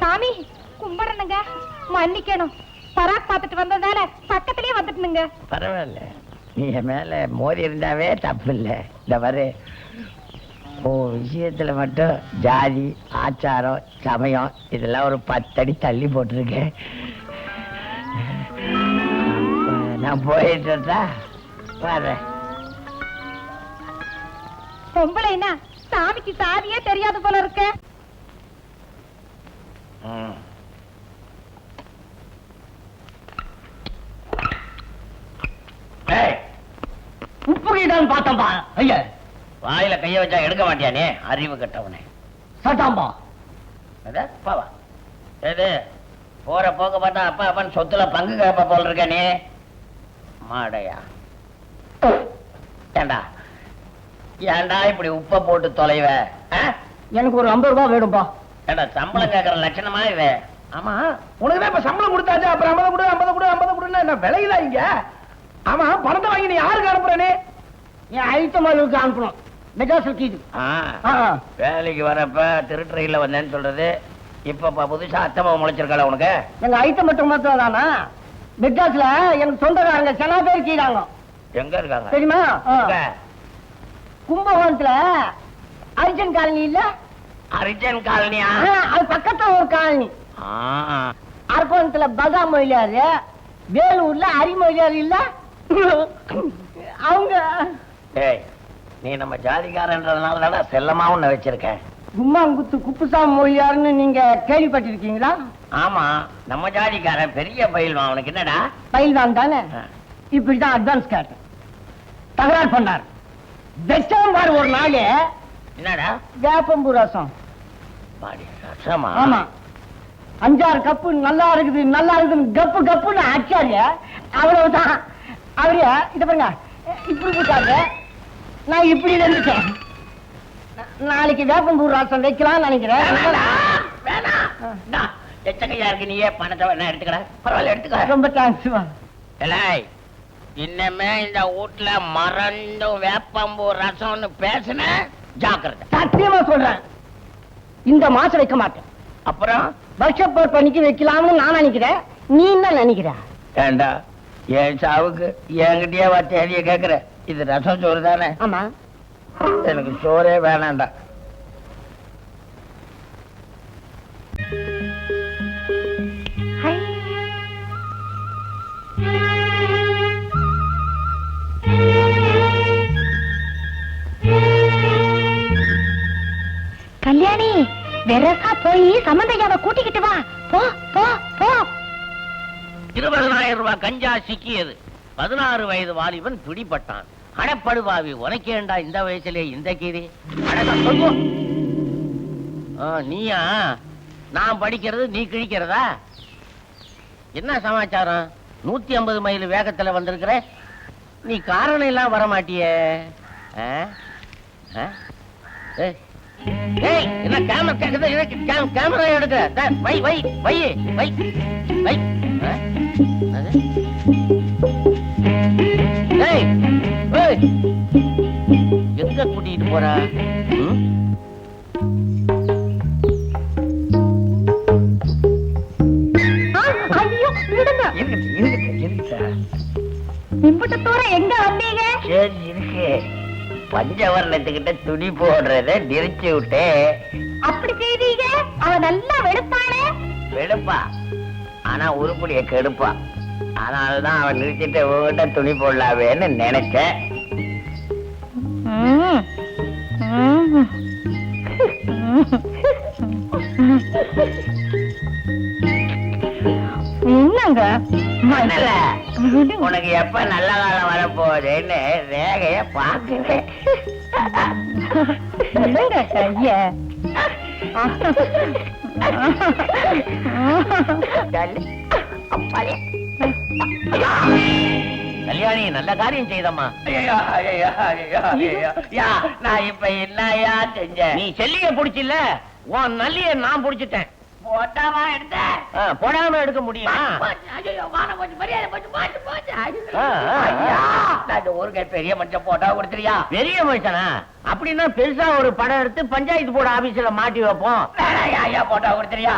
சாமி கும்பிடணுங்க. மன்னிக்கணும். பராக் பார்த்துட்டு வந்ததால பக்கத்திலேயே வந்துட்டுனுங்க பரவாயில்ல. நீ என் மேல மோதி இருந்தாவே தப்பு இல்லை இந்த மாதிரி ஓ விஷயத்துல மட்டும் ஜாதி ஆச்சாரம் சமயம் இதெல்லாம் ஒரு பத்தடி தள்ளி போட்டிருக்கேன். நான் போயிட்டு இருந்தா வரேன். பொம்பளைனா சாமிக்கு சாதியே தெரியாது போல இருக்க. ஏய், உப்புகிதான் பார்த்தம்பா. ஐயா. வாயில கைய வச்சா எடுக்க மாட்டியானே? அறிவு கட்டவனே. சட்டாம்பா. பாவா எது? போற போக்க பார்த்தா அப்பா அப்பன் சொத்துல பங்கு கேப்ப போல இருக்க நீ மாடையா. ஏண்டா? ஏண்டா இப்படி உப்ப போட்டு தொலைவ? எனக்கு ஒரு ஐம்பது ரூபாய் வேணும்பா. ஏண்டா சம்பளம் கேக்குற லட்சணமா இது? ஆமா. உனக்கு தான் இப்ப சம்பளம் கொடுத்தாச்சு அப்புறம் ஐம்பது கொடு ஐம்பது கொடு ஐம்பது கொடுன்னு என்ன விலையில இங்க? ஆமா பணத்தை வாங்கி நீ யாருக்கு அனுப்புறனே? என் அளவுக்கு அனுப்பணும். மெட்ராஸ் கீது. வேலைக்கு வரப்ப திருட்டுறையில வந்தேன்னு சொல்றது. இப்ப புதுசா அத்தமா முளைச்சிருக்கல உனக்கு? எங்க ஐட்டம் மட்டும் மாத்திரம் தானா மெட்ராஸ்ல எனக்கு சொந்தக்காரங்க சில பேர் கீழாங்க. எங்க இருக்காங்க? தெரியுமா. எங்க? கும்பகோணத்துல அர்ஜுன் காலனி இல்ல அரிஜன் காலனியா? அது பக்கத்துல ஒரு காலனி. ஆ. அரக்கோணத்துல பகா மொழியாரு. வேலூர்ல அரி மொழியாரு இல்ல? அவங்க. நீ நம்ம ஜாதிக்காரன்றதுனால தானே செல்லமா உன்னை வச்சிருக்கேன் கும்மாங்குத்து குப்புசாமி மொழியாருன்னு நீங்க கேள்விப்பட்டிருக்கீங்களா? ஆமா நம்ம ஜாதிக்காரன் பெரிய பயில்வான் அவனுக்கு என்னடா? பயில்வான் தானே. இப்படிதான் அட்வான்ஸ் கேட்டேன். தகராறு பண்ணார். வெச்சம் பாரு ஒரு நாள். என்னடா? வேப்பம்பூ ரசமா. ஆமா. அஞ்சாறு கப்பு நல்லா இருக்குது நல்லா இருக்குது கப்பு கப்புன்னு அச்சாரு அவ்வளவுதான். அவரு இத பாருங்க. இப்படி போட்டாரு. நான் இப்படி நினைச்சேன் நாளைக்கு வேப்பம்பூ ரசம் வைக்கலாம்னு நினைக்கிறேன். எச்சக்கையா இருக்கு நீயே. பணத்தை வேணா எடுத்துக்கடா. பரவாயில்ல எடுத்துக்க. ரொம்ப தேங்க்ஸ் ஏலாய், இன்னமே இந்த வீட்டுல மறந்தும் வேப்பம்பூ ரசம்னு பேசுன. ஜாக்கிரதை. சத்தியமா சொல்றேன். இந்த மாசம் வைக்க மாட்டேன். அப்புறம் வருஷப்போர் பண்ணிக்கு வைக்கலாம்னு நான் நினைக்கிறேன். நீ என்ன நினைக்கிற? ஏண்டா? என் சாவுக்கு என்கிட்டயே வா தேதிய கேக்குற. இது ரசம் சோறு தானே? ஆமா. எனக்கு சோறே வேணாண்டா கல்யாணி வெரசா போய் சம்பந்தையாவை கூட்டிக்கிட்டு வா. போ போ போ. இருபதனாயிரம் ரூபாய் கஞ்சா சிக்கியது. பதினாறு வயது வாலிபன் பிடிபட்டான் அடப்படுவாவி உனக்கேண்டா இந்த வயசுல இந்த கீரி நீயா? நான் படிக்கிறது நீ கிழிக்கிறதா? என்ன சமாச்சாரம்? நூத்தி ஐம்பது மைல் வேகத்துல வந்திருக்கிற? நீ காரணம் எல்லாம் வர மாட்டியே ஆ? ஆ? ஏய், என்ன கேமரா கேக்குது? எனக்கு கே- கேமரா எடுக்கிற த- வை வை வை வை வை. ஆ? அது? ஏய், ஏய், எங்க கூட்டிட்டு போறா? எங்க வந்தீங்க? சரி இருக்கு. பஞ்சவர்ணத்துக்கிட்ட துணி போடுறத நிறுத்தி விட்டு. அப்படி செய்தீங்க? அவ நல்லா வெளுப்பாளே. வெளுப்பா. ஆனா உருப்படிய கெடுப்பா. அதனாலதான் அவன் நிறுத்திட்டு உங்ககிட்ட துணி போடலாவேன்னு நினைச்சேன். என்னங்க? மணல, உனக்கு எப்ப நல்ல காலம் வரப்போகுதுன்னு ரேகைய பாக்குறேன். கல்யாணி நல்ல காரியம் செய்தம்மா. ஐயா ஐயா ஐயா ஐயா யா நான் இப்ப என்னயா செஞ்சேன்? நீ செல்லிய புடிச்சில்ல? உன் நல்லிய நான் புடிச்சிட்டேன். போட்டாவா எடுத்த? போடாம எடுக்க முடியுமா? ஊருக்கு பெரிய மனுஷன் போட்டா கொடுத்துறியா? பெரிய மனுஷனா? அப்படின்னா பெருசா ஒரு படம் எடுத்து பஞ்சாயத்து போர்டு ஆபீஸ்ல மாட்டி வைப்போம். போட்டா கொடுத்துறியா.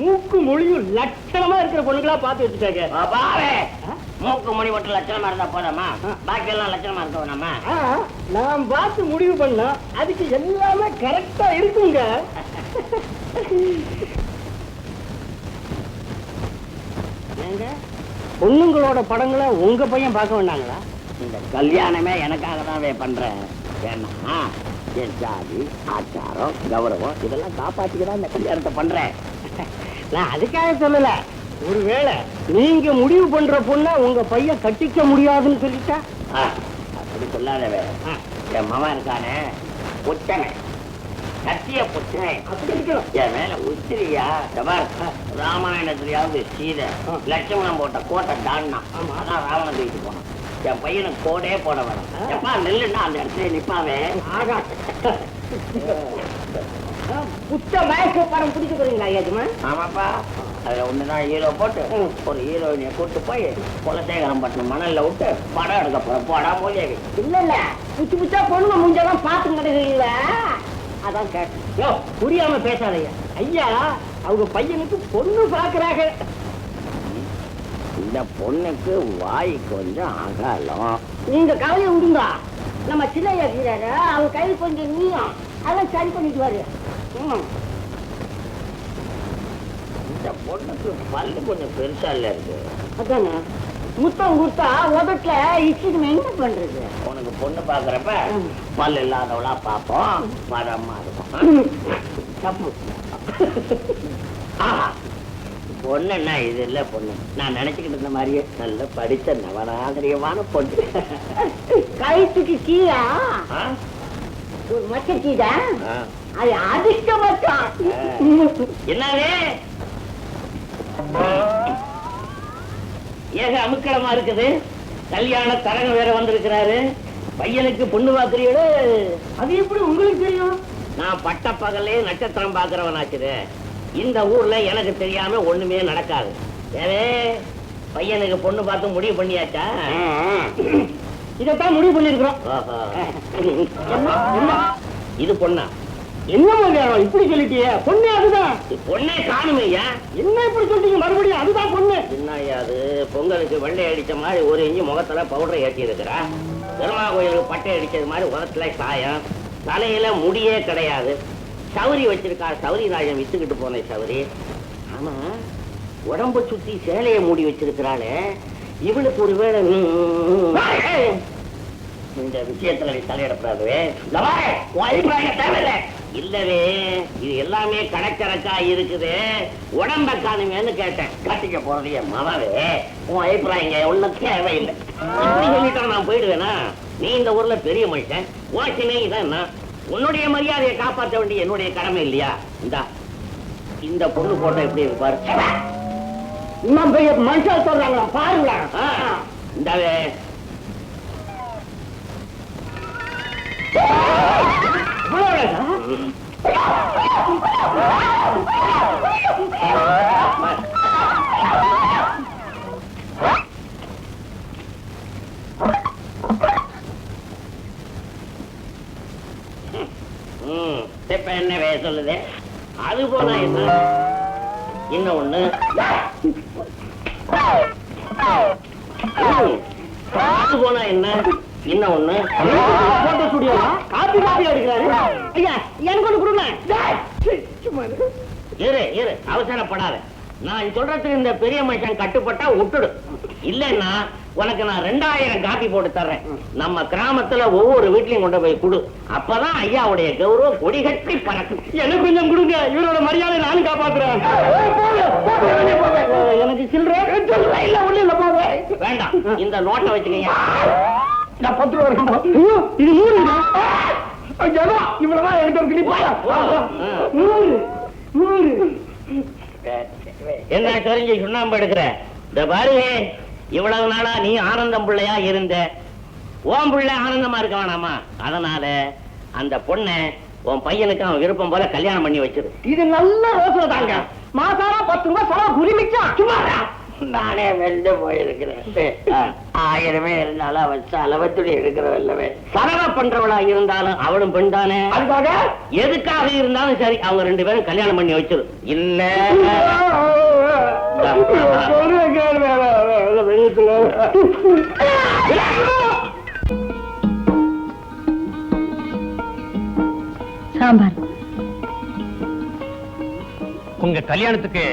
மூக்கு மொழியும் லட்சணமா இருக்கிற பொண்ணுங்களா பார்த்து வச்சுட்டாங்க பாவே மூக்கு மணி மட்டும் லட்சணமா இருந்தா போதாமா? பாக்கி எல்லாம் லட்சணமா இருக்க வேணாமா? ஆ, நான் பார்த்து முடிவு பண்ணா அதுக்கு எல்லாமே கரெக்டா இருக்குங்க. பொண்ணுங்களோட படங்களை உங்க பையன் பார்க்க வேண்டாங்களா? இந்த கல்யாணமே எனக்காக தான் பண்றேன் ஏன்னா என் ஜாதி ஆச்சாரம் கௌரவம் இதெல்லாம் காப்பாத்திக்க தான் இந்த கல்யாணத்தை பண்றேன். நான் அதுக்காக சொல்லல. ஒருவேளை நீங்க முடிவு பண்ற பொண்ண உங்க பையன் கட்டிக்க முடியாதுன்னு சொல்லிட்டா? அப்படி சொல்லாதவே. என் மகன் இருக்கானே புத்தனை சத்திய இருக்கணும். என் மேல உத்திரியா ராமாயணத்துலயாவது சீதை லட்சுமணன் போட்ட கோட்டை தாண்டா ஆமா. அதான் ராவணன் தூக்கிட்டு போனான். என் பையனுக்கு கோடே போட வேணும். எப்பா நெல்லுன்னா அந்த இடத்துல நிப்பாவே. புத்த மயக்க படம் பிடிக்க போறீங்களா ஐயாஜுமா ஆமாப்பா. அதுல ஒண்ணுதான் ஹீரோ போட்டு. ஒரு ஹீரோயினிய கூட்டு போய் குலசேகரம் பட்டினம் மணல்ல விட்டு படம் எடுக்க போறோம் போடா மூலியவை. இல்ல இல்ல புச்சு புச்சா பொண்ணுங்க முஞ்செல்லாம் பார்த்து கிடக்குறீங்கள அதான் கேட்டேன். யோ புரியாம பேசாதய்யா ஐயா அவங்க பையனுக்கு பொண்ணு பாக்குறாங்க இந்த பொண்ணுக்கு வாய் கொஞ்சம் அகலம். நீங்க கவலையை விடுங்க நம்ம சின்ன அவங்க கை கொஞ்சம் நீயும் அதெல்லாம் சரி பண்ணிக்குவாரு ம். பொண்ணுக்கு பல்லு கொஞ்சம் பெருசா இல்ல இருக்கு. அதானே? முத்தம் கொடுத்தா உதட்டுல இச்சுக்கு என்ன பண்றது? உனக்கு பொண்ணு பாக்குறப்ப ம். பல்லு இல்லாதவளா பாப்போம். மரமா இருக்கும். தப்பு. பொண்ணுன்னா இது இல்ல பொண்ணு. நான் நினைச்சுக்கிட்டு இருந்த மாதிரியே நல்ல படிச்ச நவநாகரிகமான பொண்ணு. கழுத்துக்கு கீழே? ஒரு மச்ச கீழே? ஆ. அது அதிர்ஷ்ட மச்சான் என்னது? ஏக அமுக்களமா இருக்குது. கல்யாண தரங்க வேற வந்திருக்கிறாரு. பையனுக்கு பொண்ணு பாக்குறீங்களோ அது எப்படி உங்களுக்கு தெரியும்? நான் பட்ட பகலே நட்சத்திரம் பாக்குறவனாச்சுது இந்த ஊர்ல எனக்கு தெரியாம ஒண்ணுமே நடக்காது. ஏவே பையனுக்கு பொண்ணு பார்த்து முடிவு பண்ணியாச்சா? இதைத்தான் முடிவு பண்ணிருக்கிறோம் இது பொண்ணா? என்ன மதியானம் இப்படி சொல்லிட்டியே? பொண்ணு அதுதான். பொண்ணே காணுமையா என்ன இப்படி சொல்லிட்டீங்க மறுபடியும் அதுதான் பொண்ணு. என்னய்யா அது? பொங்கலுக்கு வெள்ளை அடிச்ச மாதிரி ஒரு இஞ்சி முகத்துல பவுடரை ஏற்றி இருக்கிறா. பெருமா கோயிலுக்கு பட்டை அடிச்சது மாதிரி உதத்துல சாயம். தலையில முடியே கிடையாது. சௌரி வச்சிருக்கா சௌரி ராஜன் வித்துக்கிட்டு போனேன் சௌரி. ஆமா உடம்ப சுத்தி சேலையை மூடி வச்சிருக்கிறாளே. இவளுக்கு ஒரு வேளை இந்த விஷயத்துல நீ தலையிடக்கூடாது. தேவையில்லை. இல்லவே இது எல்லாமே கணக்கணக்கா இருக்குது. உடம்ப காணுமேனு கேட்டேன். கட்டிக்க போறது என் மனவே உன் அபிப்பிராயம் இங்க தேவையில்லை. இப்படி சொல்லிட்டா நான் போயிடுவேனா? நீ இந்த ஊர்ல பெரிய மனுஷன். உனக்குமே இதான் உன்னுடைய மரியாதையை காப்பாற்ற வேண்டிய என்னுடைய கடமை இல்லையா? இந்தா இந்த பொண்ணு போட்டோ எப்படி இருப்பாரு நம்ம இன்னும் மனுஷன் சொல்றாங்களா? பாருங்களா. இந்தாவே. இப்ப என்ன வே சொல்லுது? அது போனா என்ன? இன்னும் ஒண்ணு? அது போனா என்ன? இன்னும் ஒண்ணு? போட்டோ ஸ்டுடியோவா காப்பி காப்பி அடிக்கிறாரு. ஐயா எனக்கு ஒண்ணு கொடுங்க. அவசரப்படாத. நான் சொல்றதுக்கு இந்த பெரிய மனுஷன் கட்டுப்பட்டா விட்டுடு இல்லன்னா உனக்கு நான் ரெண்டாயிரம் காப்பி போட்டு தர்றேன். நம்ம கிராமத்துல ஒவ்வொரு வீட்லயும் கொண்டு போய் கொடு. அப்பதான் ஐயாவுடைய கௌரவம் கொடி கட்டி பறக்கும். எனக்கு கொஞ்சம் கொடுங்க. இவரோட மரியாதை நானும் காப்பாத்துறேன். எனக்கு சில்லற. வேண்டாம். இந்த நோட்டை வச்சுக்கங்க. நான் பத்து ரூபா இருக்கும் ஐயோ இது நூறுங்க இவ்வளவுதான் என்கிட்ட இருக்கு நூறு நூறு. என்ன தெரிஞ்சு சுண்ணாம்பு எடுக்கிற? இந்த பாருங்க இவ்வளவு நாளா நீ ஆனந்தம் பிள்ளையா இருந்த. ஓம் பிள்ளை ஆனந்தமா இருக்க வேணாமா? அதனால அந்த பொண்ணை உன் பையனுக்கு அவன் விருப்பம் போல கல்யாணம் பண்ணி வச்சிரு. இது நல்ல யோசனை தாங்க மாசானா பத்து ரூபாய் செலவு குடிமிச்சா சும்மா நானே வெளில போயிருக்கிறேன். ஆயிரமே இருந்தாலும் அவன் அளவத்துடைய இருக்கிறவல்லவே சரவ பண்றவளா இருந்தாலும் அவளும் பெண் தானே. அதுக்காக? எதுக்காக இருந்தாலும் சரி அவங்க ரெண்டு பேரும் கல்யாணம் பண்ணி வச்சிரு. இல்ல. சாம்பார். உங்க கல்யாணத்துக்கு.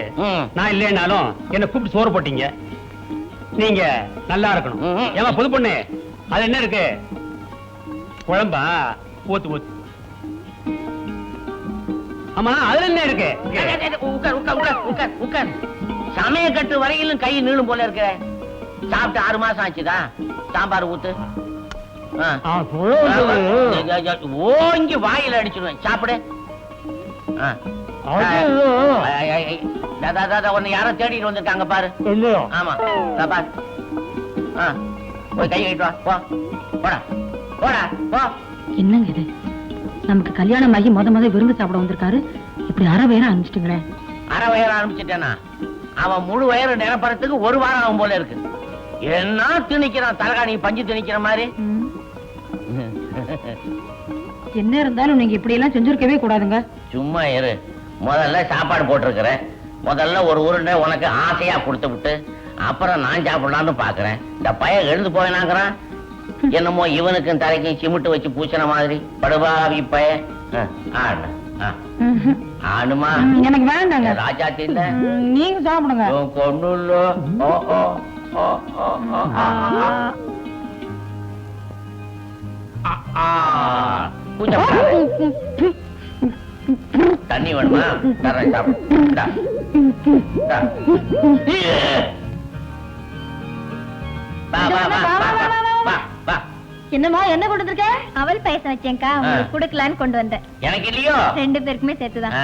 நான் இல்லைனாலும் என்ன கூப்பிட்டு சோறு போட்டீங்க. நீங்க நல்லா இருக்கணும். ஏமா புது பொண்ணு? அது என்ன இருக்கு? குழம்பா? ஊத்து ஊத்து. ஆமா அதுல என்ன இருக்கு? உட்கார் உட்கார் உட்கார் உட்கார் உட்கார். சமய கட்டு வரையிலும் கை நீளும் போல இருக்க. சாப்பிட்டு ஆறு மாசம் ஆச்சுதா? சாம்பார் ஊத்து. ஓங்கி வாயில அடிச்சிருவேன். சாப்பிடு. உன்னை யாரோ தேடிட்டு வந்திருக்காங்க பாரு? ஆமா. பாரு. ஆ. போய் கை கழிட்டு வா. போ. போடா. போடா. போ. என்னங்க இது? நமக்கு கல்யாணம் ஆகி முத முத விருந்து சாப்பிட வந்திருக்காரு. இப்படி அரை வேற அனுப்பிச்சிட்டுங்களேன் அரை வயறு ஆரம்பிச்சிட்டேனா? அவன் முழு வயறு நிரப்புறதுக்கு ஒரு வாரம் ஆகும் போல இருக்கு. என்ன திணிக்கிறான்? தலகாணி பஞ்சு திணிக்கிற மாதிரி? என்ன இருந்தாலும் நீங்க இப்படி எல்லாம் செஞ்சிருக்கவே கூடாதுங்க. சும்மா இரு. முதல்ல சாப்பாடு போட்டிருக்கிறேன். முதல்ல ஒரு உருண்டை உனக்கு ஆசையா கொடுத்து விட்டு அப்புறம் நான் சாப்பிடலாம்னு பாக்குறேன் இந்த பையன் எழுந்து போயினாங்கிறான். என்னமோ இவனுக்கும் தலைக்கும் சிமிட்டு வச்சு பூசின மாதிரி. படுபாவி பைய ஆடு. ஆடுமா? எனக்கு வேண்டாங்க. ராஜா தில்ல ம், நீங்க சாப்பிடுங்க. கொண்டு ஓ ஓ ஓ ஓ ஓ ஆ, ஆ. தண்ணி வேணுமா? தரேன் சாப்பிடு. என்னமா என்ன கொண்டு வந்திருக்க அவள் பாயசம் வச்சேன்க்கா. உங்களுக்கு குடுக்கலான்னு கொண்டு வந்தேன். எனக்கு இல்லையோ? ரெண்டு பேருக்குமே சேர்த்துதான்.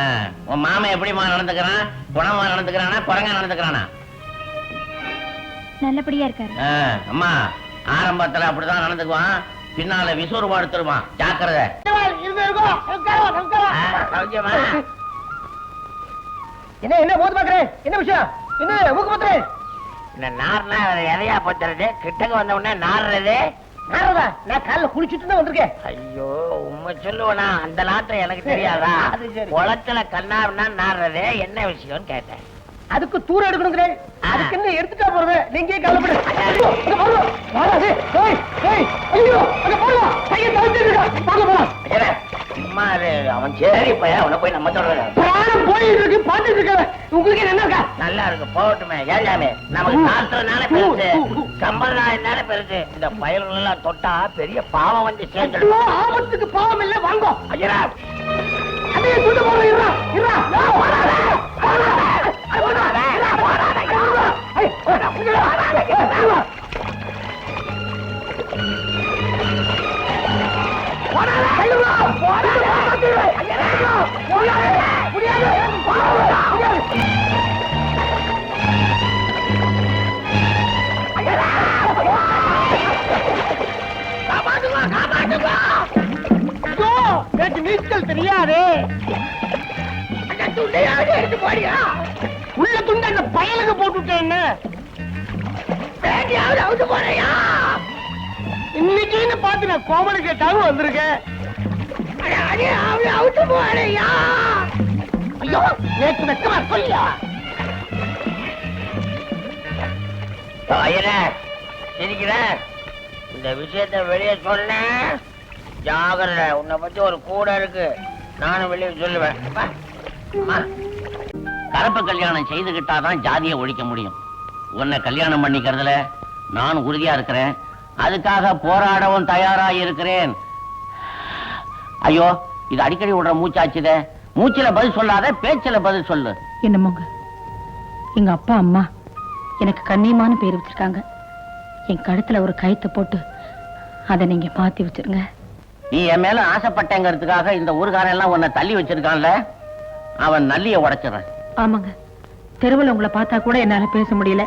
உன் மாமன் எப்படிமா நடந்துக்கிறான்? குணமா நடந்துக்கிறானா? குரங்கா நடந்துக்கிறானா? நல்லபடியா இருக்காரு. அம்மா ஆரம்பத்துல அப்படிதான் நடந்துக்குவான். பின்னால விசூறு படுத்துருவான் ஜாக்கிரதை? என்ன என்ன போது பாக்குறேன் என்ன விஷயம்? என்ன ஊக்கு பாத்துறேன் இந்த நார்னா எதையா பத்துறது கிட்டக்க வந்த உடனே நாடுறது நாரதா நான் காலைல குளிச்சுட்டு தான் வந்திருக்கேன். ஐயோ உண்மை சொல்லுவனா? அந்த நாட்டம் எனக்கு தெரியாதா. குளத்துல கண்ணாருன்னா நாடுறது என்ன விஷயம்னு கேட்டேன். அதுக்கு தூரம் எடுக்கணுங்கிறேன். அதுக்கு என்ன எடுத்துட்டா போறது? நீங்க கவலைப்படு. ஐயோ, ஐயோ. அவன் சரி பையன். அவனை போய் நம்ம பிராணம் போயிட்டு இருக்கு. பாத்துட்டு இருக்க உங்களுக்கு என்ன இருக்கா? நல்லா இருக்கு. போகட்டுமே. ஏழாமே நமக்கு சாஸ்திரம்னால பெருசு. சம்பிரதாயம்னால பெருசு. இந்த பயல்கள் எல்லாம் தொட்டா பெரிய பாவம் வந்து ஐயோ, சேர்ந்துடும் ஆபத்துக்கு பாவம் இல்ல. வாங்கோ. ஐயரா. அதையே சுட்டு போறோம் இருடா இருடா. வேண்டியாவது அவுத்து போறியா? இன்னைக்குன்னு பார்த்து நான் கோமலு கேட்டாலும் வந்திருக்கேன். அவுட்டு அடே, போறியா? ஐயோ நேற்று வெக்கமா சொல்லியா? சிரிக்கிற? இந்த விஷயத்த வெளியே சொன்ன. ஜாகிரதை உன்னை பத்தி ஒரு கூட இருக்கு. நானும் வெளியே சொல்லுவேன். கலப்பு கல்யாணம் செய்துகிட்டாதான் ஜாதியை ஒழிக்க முடியும். உன்னை கல்யாணம் பண்ணிக்கிறதுல நான் உறுதியா இருக்கிறேன். அதுக்காக போராடவும் தயாரா இருக்கிறேன். ஐயோ இது அடிக்கடி விடுற மூச்சாச்சுதே மூச்சில பதில் சொல்லாத பேச்சில பதில் சொல்லு. என்னமோங்க எங்க அப்பா அம்மா எனக்கு கண்ணியமான பேர் வச்சிருக்காங்க. என் கழுத்துல ஒரு கயித்தை போட்டு அதை நீங்க மாத்தி வச்சிருங்க. நீ என் மேல ஆசைப்பட்டேங்கிறதுக்காக இந்த ஊருக்காரன் எல்லாம் உன்னை தள்ளி வச்சிருக்கான்ல? அவன் நல்லிய உடைச்சிடறேன். ஆமாங்க. தெருவில் உங்களை பார்த்தா கூட என்னால பேச முடியல.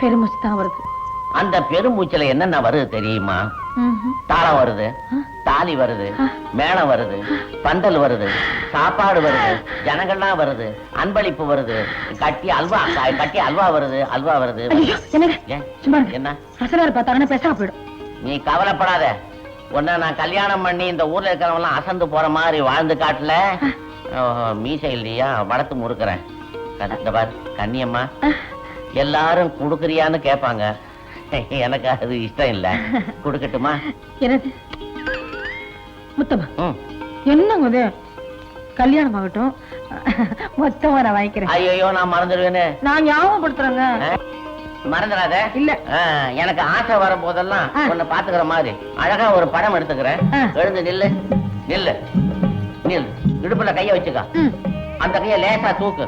பெருமூச்சு தான் வருது. அந்த பெருமூச்சுல என்னென்ன வருது தெரியுமா. தாளம் வருது. தாலி வருது. மேளம் வருது பந்தல் வருது சாப்பாடு வருது ஜனங்கள்லாம் வருது அன்பளிப்பு வருது கட்டி அல்வா கட்டி அல்வா வருது அல்வா வருது. என்ன? அசலார் பார்த்தாங்கன்னா பேசாம போயிடும். நீ கவலைப்படாத. உன்னை நான் கல்யாணம் பண்ணி இந்த ஊர்ல இருக்கிறவங்களாம் அசந்து போற மாதிரி வாழ்ந்து காட்டல. மீசை இல்லையா வளர்த்து முறுக்குறேன். கண்ணியம்மா. எல்லாரும் குடுக்குறியான்னு கேட்பாங்க எனக்கு அது இஷ்டம் இல்ல. குடுக்கட்டுமா? என்னது? முத்தமா என்னங்க இது? கல்யாணம் ஆகட்டும். மொத்தமா நான் வாங்கிக்கிறேன். ஐயோ நான் மறந்துடுவேனே. நான் ஞாபகப்படுத்துறேங்க? மறந்துடாத. இல்ல. எனக்கு ஆசை வரும் போதெல்லாம். உன்னை பாத்துக்கிற மாதிரி. அழகா ஒரு படம் எடுத்துக்கிறேன். எழுந்து நில்லு. நில்லு. நில்லு. இடுப்புல கைய வச்சுக்க. அந்த கைய லேசா தூக்கு.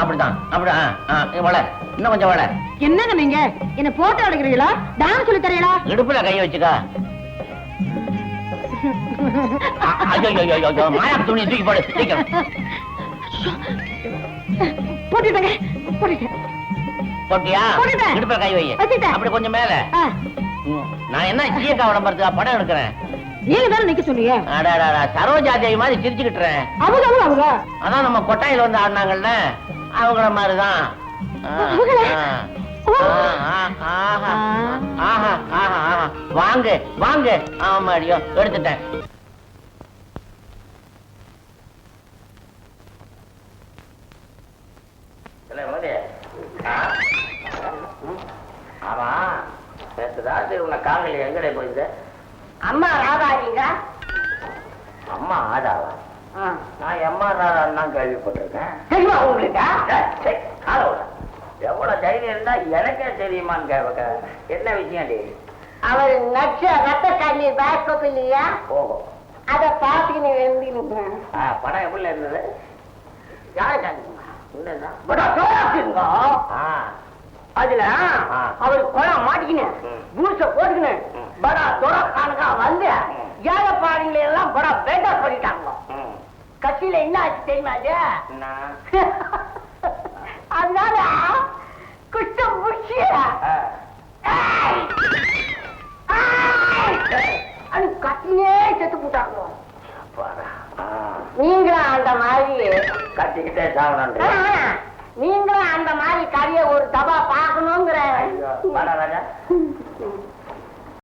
அப்படிதான். அப்படி வள. இன்னும் கொஞ்சம் வள. என்னங்க நீங்க? என்ன போட்டோ எடுக்கிறீங்களா? டான்ஸ் சொல்லி தரீங்களா? இடுப்புல கைய வச்சுக்க. மாயா துணி தூக்கி போடு. போட்டுட்டேங்க. போட்டுட்டேன். போட்டியா? போட்டுட்டேன். இடுப்புல கை வை. அப்படி கொஞ்சம் மேல. நான் என்ன சீயக்கா விளம்பரத்துக்கா படம் எடுக்கிறேன். நீங்க தானே நிக்க சொன்னீங்க? அடாடாடா சரோஜா தேவி மாதிரி சிரிச்சுக்கிட்டுறேன் அவங்க அவங்க அவங்க. அதான் நம்ம கொட்டாயில வந்து ஆடினாங்கல்ல? அவங்கள மாதிரிதான். வாங்க வாங்க. ஆமாடியோ எடுத்துட்டேன். ஆமா. நேற்று ராத்திரி உன்னை எங்கடே போயிருந்த அம்மா ராதாரிங்க அம்மா ஆடாவா நான் எம்மா ராதான் தான் கேள்விப்பட்டிருக்கேன். தெரியுமா உங்களுக்கு. எவ்வளவு தைரியம் இருந்தா எனக்கே தெரியுமான்னு கேட்க என்ன விஷயம் டி அவர் நச்ச ரத்த கண்ணீர் பேக்கப் இல்லையா? ஓஹோ. அத பாத்துக்கின்னு எழுந்திருந்தேன் ஆ, படம் எப்படி இருந்தது? யாரை அதுல. அவர் குளம் மாட்டிக்கினேன் ம். பூச போட்டுக்கினேன் ம். படா துறக்கானுக்கா வந்து. ஏழைப்பாடுங்களை எல்லாம் படா பேட்டா பண்ணிட்டாங்க. கட்சியில என்ன ஆச்சு தெரியுமா அது? அதனால குஷ்டம் முடிச்சு. அது கத்தினே செத்து போட்டாங்க. நீங்களும் அந்த மாதிரி? கத்திக்கிட்டே சாவணும் ஆ, நீங்களும் அந்த மாதிரி கதையை ஒரு தபா பார்க்கணுங்கிற